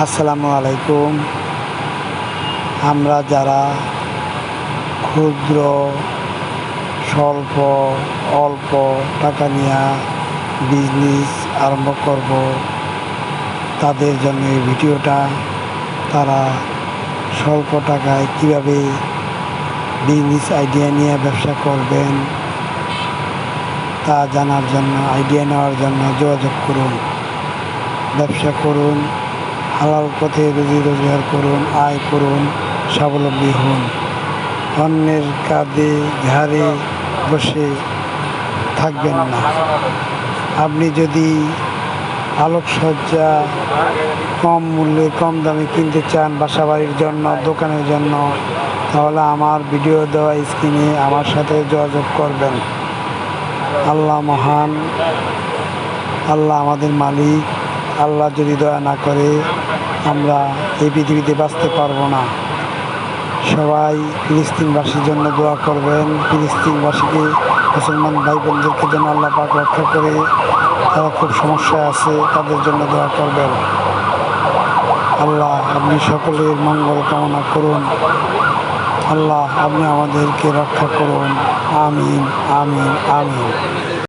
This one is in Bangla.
আসসালামু আলাইকুম। আমরা যারা ক্ষুদ্র, স্বল্প, অল্প টাকা নিয়ে বিজনেস আরম্ভ করব, তাদের জন্য এই ভিডিওটা, তারা স্বল্প টাকায় কীভাবে বিজনেস আইডিয়া নিয়ে ব্যবসা করবেন, তা জানার জন্য আইডিয়া নেওয়ার জন্য যোগাযোগ করুন। ব্যবসা করুন হালাল পথে রুজি রোজগার করুন, আয় করুন, স্বাবলম্বী হন। অন্যের কাঁধে ঘাড়ে বসে থাকবেন না। আপনি যদি আলোকসজ্জা কম মূল্যে, কম দামে কিনতে চান বাসা বাড়ির জন্য, দোকানের জন্য, তাহলে আমার ভিডিও দেওয়া স্ক্রিনে আমার সাথে যোগাযোগ করবেন। আল্লাহ মহান, আল্লাহ আমাদের মালিক। আল্লাহ যদি দয়া না করে, আমরা এই পৃথিবীতে বাঁচতে পারব না। সবাই ফিলিস্তিনবাসীর জন্য দোয়া করবেন। ফিলিস্তিনবাসীকে, মুসলমান ভাই বোনদেরকে যেন আল্লাহ পাক রক্ষা করে। তারা খুব সমস্যায় আছে, তাদের জন্য দোয়া করবেন। আল্লাহ আপনি সকলের মঙ্গল কামনা করুন। আল্লাহ আপনি আমাদেরকে রক্ষা করুন। আমিন আমিন আমিন।